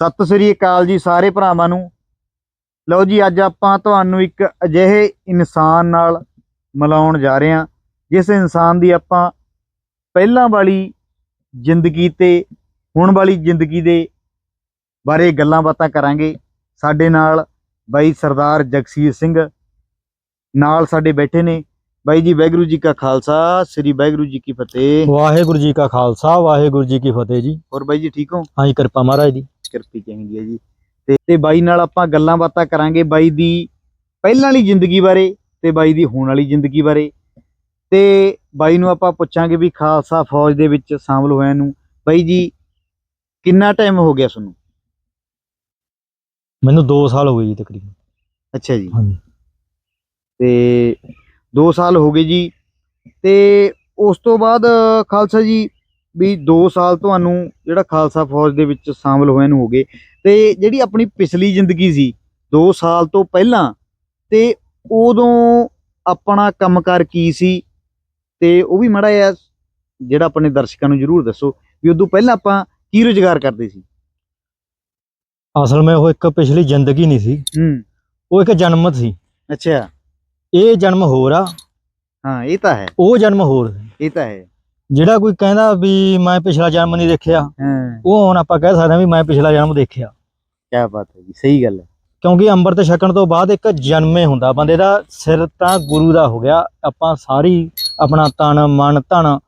ਸਤਿ ਸ੍ਰੀ ਅਕਾਲ ਜੀ ਸਾਰੇ ਭਰਾਵਾਂ ਨੂੰ। ਲਓ ਜੀ ਅੱਜ ਆਪਾਂ ਤੁਹਾਨੂੰ ਇੱਕ ਅਜਿਹੇ ਇਨਸਾਨ ਨਾਲ ਮਿਲਾਉਣ ਜਾ ਰਹੇ ਹਾਂ ਜਿਸ ਇਨਸਾਨ ਦੀ ਆਪਾਂ ਪਹਿਲਾਂ ਵਾਲੀ ਜ਼ਿੰਦਗੀ ਤੇ ਹੁਣ ਵਾਲੀ ਜ਼ਿੰਦਗੀ ਦੇ ਬਾਰੇ ਗੱਲਾਂ ਬਾਤਾਂ ਕਰਾਂਗੇ। ਸਾਡੇ ਨਾਲ ਬਾਈ ਸਰਦਾਰ ਜਗਸੀਰ ਸਿੰਘ ਨਾਲ ਸਾਡੇ ਬੈਠੇ ਨੇ। ਬਾਈ ਜੀ ਵਾਹਿਗੁਰੂ ਜੀ ਕਾ ਖਾਲਸਾ ਸ੍ਰੀ ਵਾਹਿਗੁਰੂ ਜੀ ਕੀ ਫਤਿਹ। ਵਾਹਿਗੁਰੂ ਜੀ ਕਾ ਖਾਲਸਾ ਵਾਹਿਗੁਰੂ ਜੀ ਕੀ ਫਤਿਹ ਜੀ। ਹੋਰ ਬਾਈ ਜੀ ਠੀਕ ਹੋ? ਹਾਂਜੀ ਕਿਰਪਾ ਮਹਾਰਾਜ ਦੀ। ਕਿਰਪੀ ਚਾਹੀਦੀ ਹੈ ਜੀ। ਤੇ ਤੇ ਬਾਈ ਨਾਲ ਆਪਾਂ ਗੱਲਾਂ ਬਾਤਾਂ ਕਰਾਂਗੇ ਬਾਈ ਦੀ ਪਹਿਲਾਂ ਵਾਲੀ ਜ਼ਿੰਦਗੀ ਬਾਰੇ ਤੇ ਬਾਈ ਦੀ ਹੁਣ ਵਾਲੀ ਜ਼ਿੰਦਗੀ ਬਾਰੇ। ਤੇ ਬਾਈ ਨੂੰ ਆਪਾਂ ਪੁੱਛਾਂਗੇ ਵੀ ਖਾਲਸਾ ਫੌਜ ਦੇ ਵਿੱਚ ਸ਼ਾਮਲ ਹੋਇਆ ਨੂੰ। ਬਾਈ ਜੀ ਕਿੰਨਾ ਟਾਈਮ ਹੋ ਗਿਆ ਤੁਹਾਨੂੰ? ਮੈਨੂੰ 2 ਸਾਲ ਹੋ ਗਏ ਜੀ ਤਕਰੀਬਨ। ਅੱਛਾ ਜੀ। ਹਾਂਜੀ। ਤੇ 2 ਸਾਲ ਹੋ ਗਏ ਜੀ। ਤੇ ਉਸ ਤੋਂ ਬਾਅਦ ਖਾਲਸਾ ਜੀ ਵੀ 2 ਸਾਲ ਤੁਹਾਨੂੰ ਜਿਹੜਾ ਖਾਲਸਾ ਫੌਜ ਦੇ ਵਿੱਚ ਸ਼ਾਮਲ ਹੋਇਆ ਨੂੰ ਹੋ ਗਏ। ਤੇ ਜਿਹੜੀ ਆਪਣੀ ਪਿਛਲੀ ਜ਼ਿੰਦਗੀ ਸੀ 2 ਸਾਲ ਤੋਂ ਪਹਿਲਾਂ ਤੇ ਉਦੋਂ ਆਪਣਾ ਕੰਮਕਾਰ ਕੀ ਸੀ? ਤੇ ਉਹ ਵੀ ਮੜਾ ਜਿਹਾ ਜਿਹੜਾ ਆਪਣੇ ਦਰਸ਼ਕਾਂ ਨੂੰ ਜਰੂਰ ਦੱਸੋ ਵੀ ਉਦੋਂ ਪਹਿਲਾਂ ਆਪਾਂ ਕੀ ਰੁਜ਼ਗਾਰ ਕਰਦੇ ਸੀ? ਅਸਲ ਵਿੱਚ ਉਹ ਇੱਕ ਪਿਛਲੀ ਜ਼ਿੰਦਗੀ ਨਹੀਂ ਸੀ। ਹੂੰ। ਉਹ ਇੱਕ ਜਨਮ ਸੀ। ਅੱਛਾ। ਇਹ ਜਨਮ ਹੋਰ ਆ। ਹਾਂ ਇਹ ਤਾਂ ਹੈ। ਉਹ ਜਨਮ ਹੋਰ। ਇਹ ਤਾਂ ਹੈ। ਜਿਹੜਾ ਕੋਈ ਕਹਿੰਦਾ ਵੀ ਮੈਂ ਪਿਛਲਾ ਜਨਮ ਨਹੀਂ ਦੇਖਿਆ ਹਾਂ। ਉਹ ਹੁਣ ਆਪਾਂ ਕਹਿ ਸਕਦੇ ਹਾਂ ਵੀ ਮੈਂ ਪਿਛਲਾ ਜਨਮ ਦੇਖਿਆ। ਕੀ ਬਾਤ ਹੈ ਜੀ ਸਹੀ ਗੱਲ ਹੈ। ਕਿਉਂਕਿ ਅੰਮ੍ਰਿਤ ਛਕਣ ਤੋਂ ਬਾਅਦ ਇੱਕ ਜਨਮੇ ਹੁੰਦਾ ਬੰਦੇ ਦਾ ਸਿਰ ਤਾਂ ਗੁਰੂ ਦਾ ਹੋ ਗਿਆ ਆਪਾਂ ਸਾਰੀ ਆਪਣਾ ਤਨ ਮਨ ਧਨ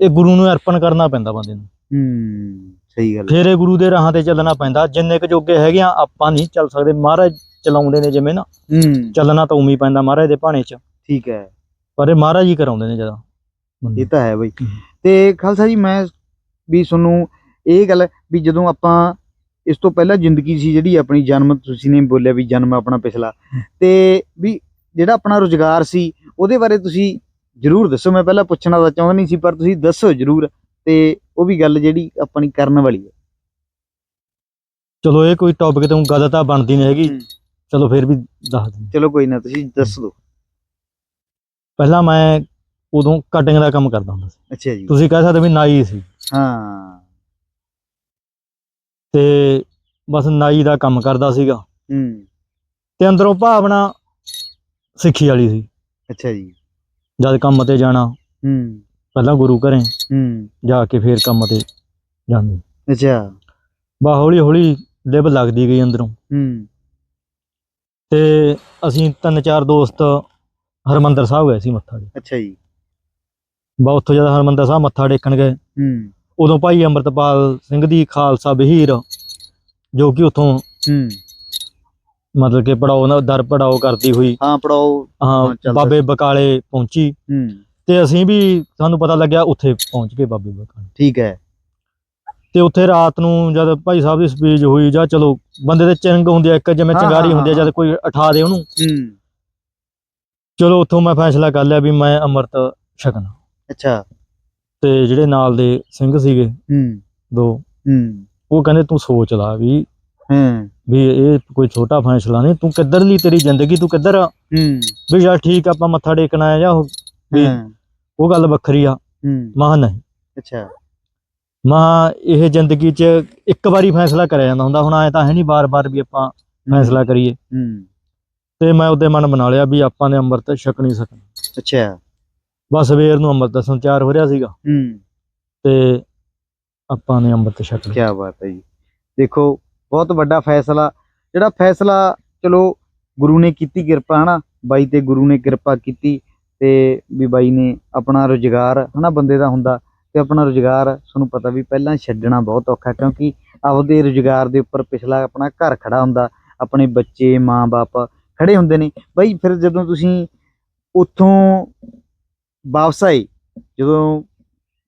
ਇਹ ਗੁਰੂ ਨੂੰ ਅਰਪਣ ਕਰਨਾ ਪੈਂਦਾ ਬੰਦੇ ਨੂੰ। ਹੂੰ ਸਹੀ ਗੱਲ। ਫੇਰੇ ਗੁਰੂ ਦੇ ਰਾਹਾਂ ਤੇ ਚੱਲਣਾ ਪੈਂਦਾ ਜਿੰਨੇ ਕੁ ਜੋਗੇ ਹੈਗੇ ਆ ਆਪਾਂ ਨਹੀਂ ਚੱਲ ਸਕਦੇ ਮਹਾਰਾਜ ਚਲਾਉਂਦੇ ਨੇ ਜਿਵੇਂ ਨਾ। ਹੂੰ। ਚੱਲਣਾ ਤਾਂ ਉਮੀ ਪੈਂਦਾ ਮਹਾਰਾਜ ਦੇ ਭਾਣੇ 'ਚ। ਠੀਕ ਹੈ। ਪਰ ਇਹ ਮਹਾਰਾਜ ਹੀ ਕਰਾਉਂਦੇ ਨੇ ਜਦਾ ਇਹ ਤਾਂ ਹੈ ਬਈ। ਤੇ ਖਾਲਸਾ ਜੀ ਮੈਂ ਵੀ ਤੁਹਾਨੂੰ ਇਹ ਗੱਲ ਵੀ ਜਦੋਂ ਆਪਾਂ ਇਸ ਤੋਂ ਪਹਿਲਾਂ ਜ਼ਿੰਦਗੀ ਸੀ ਜਿਹੜੀ ਆਪਣੀ ਜਨਮ ਤੁਸੀਂ ਨੇ ਬੋਲਿਆ ਵੀ ਜਨਮ ਆਪਣਾ ਪਿਛਲਾ। ਤੇ ਵੀ ਜਿਹੜਾ ਆਪਣਾ ਰੁਜ਼ਗਾਰ ਸੀ ਉਹਦੇ ਬਾਰੇ ਤੁਸੀਂ ਜਰੂਰ ਦੱਸੋ। ਮੈਂ ਪਹਿਲਾਂ ਪੁੱਛਣਾ ਤਾਂ ਚਾਹੁੰਦਾ ਨਹੀਂ ਸੀ ਪਰ ਤੁਸੀਂ ਦੱਸੋ ਜਰੂਰ ਤੇ ਉਹ ਵੀ ਗੱਲ ਜਿਹੜੀ ਆਪਣੀ ਕਰਨ ਵਾਲੀ ਹੈ। ਚਲੋ ਇਹ ਕੋਈ ਟੌਪਿਕ ਤੋਂ ਗੱਲ ਤਾਂ ਬਣਦੀ ਨਹੀਂ ਹੈਗੀ। ਚਲੋ ਫਿਰ ਵੀ ਦੱਸ ਦਿੰਦੇ ਚਲੋ ਕੋਈ ਨਾ ਤੁਸੀਂ ਦੱਸ ਦਿਓ। ਪਹਿਲਾਂ ਮੈਂ ਉਦੋਂ ਕਟਿੰਗ ਦਾ ਕੰਮ ਕਰਦਾ ਹੁੰਦਾ ਸੀ। ਅੱਛਾ ਜੀ। ਤੁਸੀਂ ਕਹਿ ਸਕਦੇ ਵੀ ਨਾਈ ਸੀ। ਹਾਂ। ਤੇ ਬਸ ਨਾਈ ਦਾ ਕੰਮ ਕਰਦਾ ਸੀਗਾ। ਹੂੰ। ਤੇ ਅੰਦਰੋਂ ਭਾਵਨਾ ਸਿੱਖੀ ਵਾਲੀ ਸੀ। ਅੱਛਾ ਜੀ। ਜਦ ਕੰਮ ਤੇ ਜਾਣਾ ਹੂੰ। ਪਹਿਲਾਂ ਗੁਰੂ ਘਰੇ ਹੂੰ। ਜਾ ਕੇ ਫੇਰ ਕੰਮ ਤੇ ਜਾਂਦੇ। ਅੱਛਾ। ਬਾ ਹੌਲੀ ਹੌਲੀ ਲਿਬ ਲੱਗਦੀ ਗਈ ਅੰਦਰੋਂ। ਹੂੰ। ਤੇ ਅਸੀਂ ਤਿੰਨ ਚਾਰ ਦੋਸਤ ਹਰਮੰਦਰ ਸਾਹਿਬ ਗਏ ਸੀ ਮੱਥਾ ਟੇਕਣ। ਅੱਛਾ ਜੀ। ਬਾ ਉੱਥੋਂ ਜਦ ਹਰਮੰਦਰ ਸਾਹਿਬ ਮੱਥਾ ਟੇਕਣ ਗਏ ਹੂੰ। ਉਦੋਂ ਭਾਈ ਅੰਮ੍ਰਿਤਪਾਲ ਸਿੰਘ ਦੀ ਖਾਲਸਾ ਬਹੀਰ ਜੋ ਕਿ ਉੱਥੋਂ ਹੂੰ। ਮਤਲਬ ਕਿ ਪੜਾਓ ਨਾ ਦਰ ਪੜਾਓ ਕਰਦੀ ਹੋਈ। ਹਾਂ ਪੜਾਓ ਹਾਂ, ਬਾਬੇ ਬਕਾਲੇ ਪਹੁੰਚੀ। ਹੂੰ। ਤੇ ਅਸੀਂ ਵੀ ਸਾਨੂੰ ਪਤਾ ਲੱਗਿਆ ਉੱਥੇ ਪਹੁੰਚ ਗਏ ਬਾਬੇ ਬਕਾਲੇ। ਠੀਕ ਹੈ। ਤੇ ਉੱਥੇ ਰਾਤ ਨੂੰ ਜਦ ਭਾਈ ਸਾਹਿਬ ਦੀ ਸਪੀਚ ਹੋਈ ਜਾਂ ਚਲੋ ਬੰਦੇ ਦੇ ਚਿੰਗ ਹੁੰਦੀ ਆ ਇੱਕ ਜਿਵੇਂ ਚੰਗਾਰੀ ਹੁੰਦੀ ਆ। ਜਦ ਕੋਈ ਉਠਾ ਦੇ ਉਹਨੂੰ। ਹੂੰ। ਚਲੋ ਉੱਥੋਂ ਮੈਂ ਫੈਸਲਾ ਕਰ ਲਿਆ ਵੀ ਮੈਂ ਅੰਮ੍ਰਿਤ ਛਕਣਾ। ਅੱਛਾ। ਤੇ ਜਿਹੜੇ ਨਾਲ ਦੇ ਸਿੰਘ ਸੀਗੇ ਹੂੰ। ਦੋ। ਹੂੰ। ਉਹ ਕਹਿੰਦੇ ਤੂੰ ਸੋਚ ਲਾ ਵੀ ਹੂੰ। ਵੀ ਇਹ ਕੋਈ ਛੋਟਾ ਫੈਸਲਾ ਨਹੀਂ ਤੂੰ ਕਿੱਧਰ ਲਈ ਤੇਰੀ ਜ਼ਿੰਦਗੀ ਤੂੰ ਕਿੱਧਰ? ਹੂੰ। ਵੀ ਯਾਰ ਠੀਕ ਆਪਾਂ ਮੱਥਾ ਟੇਕਣਾ ਆ ਜਾਂ ਵੀ ਉਹ ਗੱਲ ਵੱਖਰੀ ਆ। ਹੂੰ। ਮਹਾਂ ਨਹੀਂ। ਅੱਛਾ। ਮਹਾਂ ਇਹ ਜ਼ਿੰਦਗੀ 'ਚ ਇੱਕ ਵਾਰੀ ਫੈਸਲਾ ਕਰਿਆ ਜਾਂਦਾ ਹੁੰਦਾ ਹੁਣ ਐ ਤਾਂ ਹੈ ਨਹੀਂ ਬਾਰ-ਬਾਰ ਵੀ ਆਪਾਂ ਫੈਸਲਾ ਕਰੀਏ। ਹੂੰ। ਤੇ ਮੈਂ ਉਹਦੇ ਮਨ ਬਣਾ ਲਿਆ ਵੀ ਆਪਾਂ ਨੇ ਅੰਮ੍ਰਿਤ ਛਕ ਨਹੀਂ ਸਕਣਾ। ਅੱਛਾ। ਬਸ ਸਵੇਰ ਨੂੰ ਅੰਮ੍ਰਿਤ ਦਾ ਸੰਚਾਰ ਹੋ ਰਿਹਾ ਸੀਗਾ। ਹੂੰ। ਤੇ ਆਪਾਂ ਨੇ ਅੰਮ੍ਰਿਤ ਛਕ ਲਿਆ। ਕੀ ਬਾਤ ਹੈ ਜੀ। ਦੇਖੋ ਬਹੁਤ ਵੱਡਾ ਫੈਸਲਾ। ਜਿਹੜਾ ਫੈਸਲਾ ਚਲੋ ਗੁਰੂ ਨੇ ਕੀਤੀ ਕਿਰਪਾ ਹਨਾ? ਬਾਈ ਤੇ ਗੁਰੂ ਨੇ ਕਿਰਪਾ ਕੀਤੀ ਤੇ ਵੀ ਬਾਈ ਨੇ ਆਪਣਾ ਰੁਜ਼ਗਾਰ ਹਨਾ ਬੰਦੇ ਦਾ ਹੁੰਦਾ ਤੇ ਆਪਣਾ ਰੁਜ਼ਗਾਰ ਤੁਹਾਨੂੰ ਪਤਾ ਵੀ ਪਹਿਲਾਂ ਛੱਡਣਾ ਬਹੁਤ ਔਖਾ ਕਿਉਂਕਿ ਆਪਦੇ ਰੁਜ਼ਗਾਰ ਦੇ ਉੱਪਰ ਪਿਛਲਾ ਆਪਣਾ ਘਰ ਖੜਾ ਹੁੰਦਾ ਆਪਣੇ ਬੱਚੇ ਮਾਂ-ਬਾਪ ਖੜੇ ਹੁੰਦੇ ਨੇ। ਬਾਈ ਫਿਰ ਜਦੋਂ ਤੁਸੀਂ ਉੱਥੋਂ ਵਾਪਸ ਆਏ। ਜਦੋਂ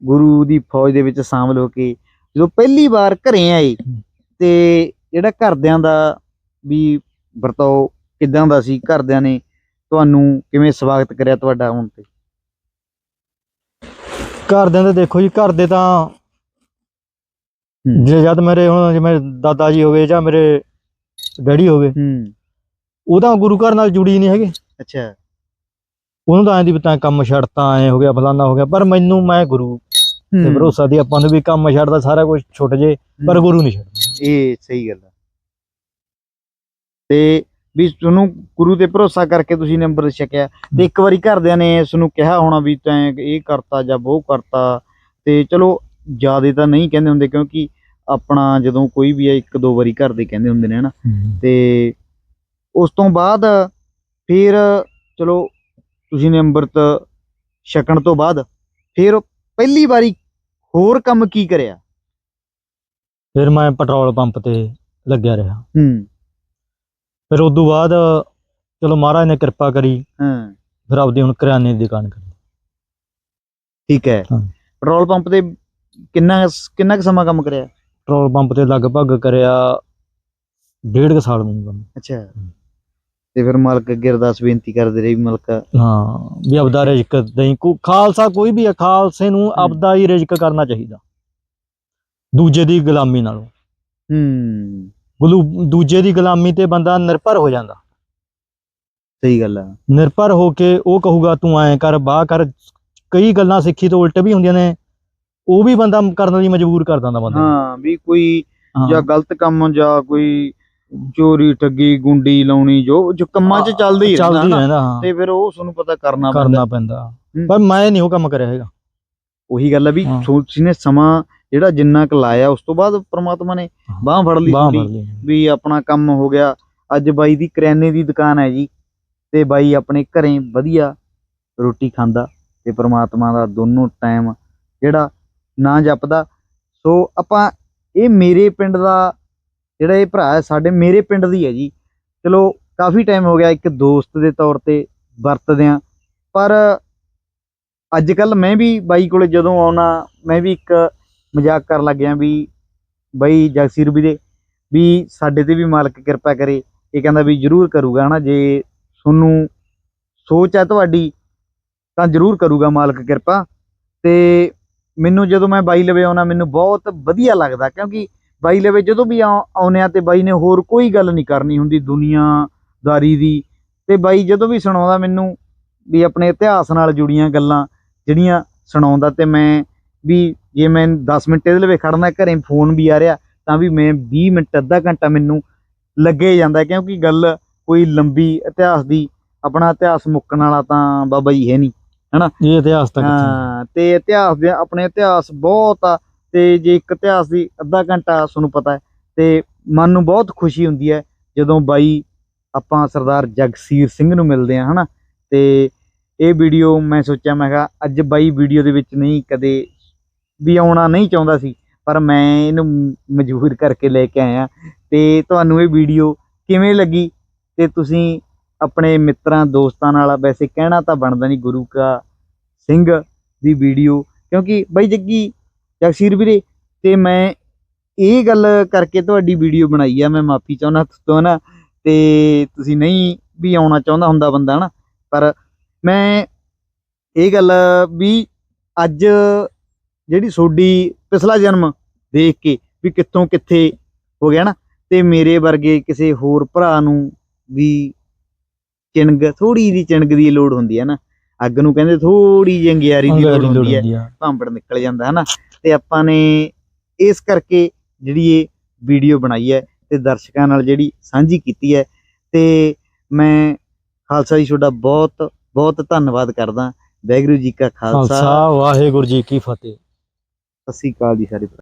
ਗੁਰੂ ਦੀ ਫੌਜ ਦੇ ਵਿੱਚ ਸ਼ਾਮਲ ਹੋ ਕੇ ਜਦੋਂ ਪਹਿਲੀ ਵਾਰ ਘਰੇ ਆਏ ਤੇ ਜਿਹੜਾ ਘਰਦਿਆਂ ਦਾ ਵੀ ਵਰਤਾਓ ਕਿਦਾਂ ਦਾ ਸੀ? ਘਰਦਿਆਂ ਨੇ ਤੁਹਾਨੂੰ ਕਿਵੇਂ ਸਵਾਗਤ ਕਰਿਆ ਤੁਹਾਡਾ ਹੁਣ ਤੇ? ਘਰਦਿਆਂ ਦੇ ਦੇਖੋ ਜੀ ਘਰ ਦੇ ਤਾਂ। ਜੇ ਜਦ ਮੇਰੇ ਹੁਣ ਜਿਵੇਂ ਦਾਦਾ ਜੀ ਹੋ ਗਏ ਜਾਂ ਮੇਰੇ ਡੈਡੀ ਹੋ ਗਏ ਹੂੰ। ਉਹ ਤਾਂ ਗੁਰੂ ਘਰ ਨਾਲ ਜੁੜੀ ਨਹੀਂ ਹੈਗੇ। ਅੱਛਾ। ਉਹਨੂੰ ਤਾਂ ਐਂ ਦੀ ਵੀ ਤਾਂ ਕੰਮ ਛੱਡਤਾ ਐ ਹੋ ਗਿਆ ਫਲਾਨਾ ਹੋ ਗਿਆ ਪਰ ਮੈਨੂੰ ਮੈਂ ਗੁਰੂ ਤੇ ਭਰੋਸਾ ਦੀ ਆਪਾਂ ਨੂੰ ਵੀ ਕੰਮ ਛੱਡਦਾ ਸਾਰਾ ਕੁਝ ਛੁੱਟ ਜੇ ਪਰ ਗੁਰੂ ਨਹੀਂ ਛੱਡਦਾ। ਇਹ ਸਹੀ ਗੱਲ ਹੈ ਤੇ ਵੀ ਤੁਹਾਨੂੰ ਗੁਰੂ ਤੇ ਭਰੋਸਾ ਕਰਕੇ ਤੁਸੀਂ ਨੰਬਰ ਛਕਿਆ। ਤੇ ਇੱਕ ਵਾਰੀ ਘਰਦਿਆਂ ਨੇ ਇਸ ਨੂੰ ਕਿਹਾ ਹੋਣਾ ਵੀ ਤੈਂ ਇਹ ਕਰਤਾ ਜਾਂ ਉਹ ਕਰਤਾ ਤੇ ਚਲੋ ਜਿਆਦੇ ਤਾਂ ਨਹੀਂ ਕਹਿੰਦੇ ਹੁੰਦੇ ਕਿਉਂਕਿ ਆਪਣਾ ਜਦੋਂ ਕੋਈ ਵੀ ਹੈ ਇੱਕ ਦੋ ਵਾਰੀ ਘਰ ਦੇ ਕਹਿੰਦੇ ਹੁੰਦੇ ਨੇ ਹਨਾ। ਤੇ ਉਸ ਤੋਂ ਬਾਅਦ ਫਿਰ ਚਲੋ ਤੁਸੀਂ ਨੇ ਅੰਮ੍ਰਿਤ ਛਕਣ ਤੋਂ ਬਾਅਦ ਫਿਰ ਪਹਿਲੀ ਵਾਰੀ ਹੋਰ ਕੰਮ ਕੀ ਕਰਿਆ? ਫਿਰ ਮੈਂ ਪੈਟਰੋਲ ਪੰਪ ਤੇ ਲੱਗਿਆ ਰਿਹਾ। ਹੂੰ। ਫਿਰ ਉਸ ਤੋਂ ਬਾਅਦ ਚਲੋ ਮਹਾਰਾਜ ਨੇ ਕਿਰਪਾ ਕਰੀ। ਹਾਂ। ਫਿਰ ਆਪਦੀ ਹੁਣ ਕਰਿਆਨੇ ਦੀ ਦੁਕਾਨ ਕਰੀ ਠੀਕ ਹੈ। ਹਾਂ। ਪੈਟਰੋਲ ਪੰਪ ਤੇ ਕਿੰਨਾ ਕਿੰਨਾ ਕੁ ਸਮਾਂ ਕੰਮ ਕਰਿਆ? ਪੈਟਰੋਲ ਪੰਪ ਤੇ ਲਗਭਗ ਕਰਿਆ ਡੇਢ ਕੁ ਸਾਲ ਨੂੰ ਕੰਮ। ਅੱਛਾ। ਤੇ ਫਿਰ ਮਾਲਕ ਅੱਗੇ ਅਰਦਾਸ ਬੇਨਤੀ ਕਰਦੇ ਰਹੇ ਵੀ ਮਾਲਕ ਹਾਂ ਵੀ ਆਪਦਾ ਰਿਜ਼ਕ ਨਹੀਂ ਕੋ ਖਾਲਸਾ ਕੋਈ ਵੀ ਹੈ ਖਾਲਸੇ ਨੂੰ ਆਪਦਾ ਹੀ ਰਿਜ਼ਕ ਕਰਨਾ ਚਾਹੀਦਾ। ਦੂਜੇ ਦੀ ਗੁਲਾਮੀ ਨਾਲੋਂ। ਹੂੰ। ਗੁਲੂ ਦੂਜੇ ਦੀ ਗੁਲਾਮੀ ਤੇ ਬੰਦਾ ਨਿਰਭਰ ਹੋ ਜਾਂਦਾ। ਸਹੀ ਗੱਲ ਆ। ਨਿਰਭਰ ਹੋ ਕੇ ਉਹ ਕਹੂਗਾ ਤੂੰ ਐਂ ਕਰ ਬਾਹ ਕਰ। ਕਈ ਗੱਲਾਂ ਸਿੱਖੀ ਤੋਂ ਉਲਟ ਵੀ ਹੁੰਦੀਆਂ ਨੇ। ਉਹ ਵੀ ਬੰਦਾ ਕਰਨ ਲਈ ਮਜਬੂਰ ਕਰ ਦਿੰਦਾ ਬੰਦੇ। ਹਾਂ ਵੀ ਕੋਈ ਹਾਂ। ਜਾਂ ਗਲਤ ਕੰਮ ਜਾਂ ਕੋਈ ਚੋਰੀ ਠੱਗੀ ਗੁੰਡੀ ਲਾਉਣੀ ਜੋ ਜੋ ਕੰਮਾਂ 'ਚ ਚੱਲਦਾ ਹੀ ਚੱਲਦੀ ਨਾ। ਰਹਿੰਦਾ ਹਾਂ ਤੇ ਫਿਰ ਉਹ ਤੁਹਾਨੂੰ ਪਤਾ ਕਰਨਾ ਪੈਂਦਾ ਕਰਨਾ ਪੈਂਦਾ। ਪਰ ਮੈਂ ਨਹੀਂ ਉਹ ਕੰਮ ਕਰਿਆ ਹੈਗਾ ਉਹੀ ਗੱਲ ਆ ਵੀ। ਸੋਚੀ ਨੇ ਸਮਾਂ ਜਿਹੜਾ ਜਿੰਨਾ ਕੁ ਲਾਇਆ ਉਸ ਤੋਂ ਬਾਅਦ ਪ੍ਰਮਾਤਮਾ ਨੇ। ਬਾਹ ਫੜ ਲਈ ਬਾਹ ਤੁਹਾਡੀ। ਫੜ ਲਈ ਵੀ ਆਪਣਾ ਕੰਮ ਹੋ ਗਿਆ ਅੱਜ ਬਾਈ ਦੀ ਕਰਿਆਨੇ ਦੀ ਦੁਕਾਨ ਹੈ ਜੀ ਤੇ ਬਾਈ ਆਪਣੇ ਘਰੇ ਵਧੀਆ ਰੋਟੀ ਖਾਂਦਾ ਤੇ ਪ੍ਰਮਾਤਮਾ ਦਾ ਦੋਨੋਂ ਟਾਈਮ ਜਿਹੜਾ ਨਾਂ ਜਪਦਾ ਸੋ ਆਪਾਂ ਇਹ ਮੇਰੇ ਪਿੰਡ ਦਾ ਜਿਹੜਾ ਇਹ ਭਰਾ ਹੈ, ਸਾਡੇ ਮੇਰੇ ਪਿੰਡ ਦੀ ਹੈ ਜੀ। ਚਲੋ, ਕਾਫੀ ਟਾਈਮ ਹੋ ਗਿਆ ਇੱਕ ਦੋਸਤ ਦੇ ਤੌਰ ਤੇ ਵਰਤਦੇ ਆ ਪਰ ਅੱਜ ਕੱਲ ਮੈਂ ਵੀ ਬਾਈ ਕੋਲੇ ਜਦੋਂ ਆਉਣਾ, ਮੈਂ ਵੀ ਇੱਕ ਮਜ਼ਾਕ ਕਰਨ ਲੱਗ ਗਿਆ ਵੀ ਬਾਈ ਜਗਸੀਰ ਵੀ ਦੇ ਵੀ ਸਾਡੇ ਤੇ ਵੀ ਮਾਲਕ ਕਿਰਪਾ ਕਰੇ। ਇਹ ਕਹਿੰਦਾ ਵੀ ਜ਼ਰੂਰ ਕਰੂਗਾ ਹਨਾ, ਜੇ ਤੁਹਾਨੂੰ ਸੋਚ ਹੈ ਤੁਹਾਡੀ, ਤਾਂ ਜ਼ਰੂਰ ਕਰੂਗਾ ਮਾਲਕ ਕਿਰਪਾ। ਤੇ ਮੈਨੂੰ ਜਦੋਂ ਮੈਂ ਬਾਈ ਲਵੇ ਆਉਣਾ, ਮੈਨੂੰ ਬਹੁਤ ਵਧੀਆ ਲੱਗਦਾ ਕਿਉਂਕਿ ਬਾਈ ਲਵੇ ਜਦੋਂ ਵੀ ਆਉ- ਆਉਂਦੇ ਆ ਤੇ ਬਾਈ ਨੇ ਹੋਰ ਕੋਈ ਗੱਲ ਨਹੀਂ ਕਰਨੀ ਹੁੰਦੀ ਦੁਨੀਆਦਾਰੀ ਦੀ। ਤੇ ਬਾਈ ਜਦੋਂ ਵੀ ਸੁਣਾਉਂਦਾ ਮੈਨੂੰ ਵੀ ਆਪਣੇ ਇਤਿਹਾਸ ਨਾਲ ਜੁੜੀਆਂ ਗੱਲਾਂ ਜਿਹੜੀਆਂ ਸੁਣਾਉਂਦਾ ਤੇ ਮੈਂ ਵੀ ਜੇ ਮੈਂ 10 ਮਿੰਟ ਇਹਦੇ ਲਵੇ ਖੜਨਾ ਘਰੇ ਫੋਨ ਵੀ ਆ ਰਿਹਾ ਤਾਂ ਵੀ ਮੈਂ 20 ਮਿੰਟ ਅੱਧਾ ਘੰਟਾ ਮੈਨੂੰ ਲੱਗੇ ਜਾਂਦਾ ਕਿਉਂਕਿ ਗੱਲ ਕੋਈ ਲੰਬੀ ਇਤਿਹਾਸ ਦੀ ਆਪਣਾ ਇਤਿਹਾਸ ਮੁੱਕਣ ਵਾਲਾ ਤਾਂ ਬਾਬਾ ਜੀ ਹੈ ਨਹੀਂ ਇਹ ਇਤਿਹਾਸ ਤਾਂ ਹਾਂ ਤੇ ਇਤਿਹਾਸ ਦੇ ਆਪਣੇ ਇਤਿਹਾਸ ਬਹੁਤ ਆ ਤੇ ਜੇ ਇੱਕ ਇਤਿਹਾਸ ਦੀ ਅੱਧਾ ਘੰਟਾ ਤੁਹਾਨੂੰ ਪਤਾ ਹੈ, ਤੇ ਮਨ ਨੂੰ ਬਹੁਤ ਖੁਸ਼ੀ ਹੁੰਦੀ ਹੈ ਜਦੋਂ ਬਾਈ ਆਪਾਂ ਸਰਦਾਰ ਜਗਸੀਰ ਸਿੰਘ ਨੂੰ ਮਿਲਦੇ ਆ ਹਨਾ? ਤੇ ਇਹ ਵੀਡੀਓ ਮੈਂ ਸੋਚਿਆ, ਮੈਂ ਕਿਹਾ ਅੱਜ ਬਾਈ ਵੀਡੀਓ ਦੇ ਵਿੱਚ ਨਹੀਂ ਕਦੇ ਵੀ ਆਉਣਾ ਨਹੀਂ ਚਾਹੁੰਦਾ ਸੀ, ਪਰ ਮੈਂ ਇਹਨੂੰ ਮਜਬੂਰ ਕਰਕੇ ਲੈ ਕੇ ਆਇਆ। ਤੇ ਤੁਹਾਨੂੰ ਇਹ ਵੀਡੀਓ ਕਿਵੇਂ ਲੱਗੀ? ਤੇ ਤੁਸੀਂ ਆਪਣੇ ਮਿੱਤਰਾਂ, ਦੋਸਤਾਂ ਨਾਲ ਵੈਸੇ ਕਹਿਣਾ ਤਾਂ ਬਣਦਾ ਨਹੀਂ ਗੁਰੂ ਕਾ ਸਿੰਘ ਦੀ ਵੀਡੀਓ, ਕਿਉਂਕਿ ਬਾਈ ਜੱਗੀ ਜਗਸੀਰ ਵੀਰੇ, ਤੇ ਮੈਂ ਇਹ ਗੱਲ ਕਰਕੇ ਤੁਹਾਡੀ ਵੀਡੀਓ ਬਣਾਈ ਆ, ਮੈਂ ਮਾਫੀ ਚਾਹੁੰਦਾ ਤੋਂ ਨਾ, ਤੇ ਤੁਸੀਂ ਨਹੀਂ ਵੀ ਆਉਣਾ ਚਾਹੁੰਦਾ ਹੁੰਦਾ ਬੰਦਾ ਨਾ, ਪਰ ਮੈਂ ਇਹ ਗੱਲ ਵੀ ਅੱਜ ਜਿਹੜੀ ਸੋਡੀ ਪਿਛਲਾ ਜਨਮ ਦੇਖ ਕੇ ਵੀ ਕਿੱਥੋਂ ਕਿੱਥੇ ਹੋ ਗਿਆ ਨਾ, ਤੇ ਮੇਰੇ ਵਰਗੇ ਕਿਸੇ ਹੋਰ ਭਰਾ ਨੂੰ ਵੀ ਚਿਣਗ ਥੋੜੀ ਦੀ ਚਿਣਗ ਦੀ ਲੋੜ ਹੁੰਦੀ ਹੈ ਨਾ ਅੱਗ ਨੂੰ ਕਹਿੰਦੇ ਥੋੜੀ ਜਿਹੀ ਅੰਗਿਆਰੀ ਦੀ ਲੋੜ ਹੁੰਦੀ ਹੈ ਭਾਂਬੜ ਨਿਕਲ ਜਾਂਦਾ ਹੈ ਨਾ ਤੇ ਆਪਾਂ ਨੇ ਇਸ ਕਰਕੇ ਜਿਹੜੀ ਇਹ ਵੀਡੀਓ ਬਣਾਈ ਹੈ ਤੇ ਦਰਸ਼ਕਾਂ ਨਾਲ ਜਿਹੜੀ ਸਾਂਝੀ ਕੀਤੀ ਹੈ ਤੇ ਮੈਂ ਖਾਲਸਾ ਜੀ ਤੁਹਾਡਾ ਬਹੁਤ ਬਹੁਤ ਧੰਨਵਾਦ ਕਰਦਾ। ਵਾਹਿਗੁਰੂ ਜੀ ਕਾ ਖਾਲਸਾ। ਵਾਹਿਗੁਰੂ ਜੀ ਕੀ ਫਤਿਹ। ਸਤਿ ਸ੍ਰੀ ਅਕਾਲ ਜੀ ਸਾਰੇ।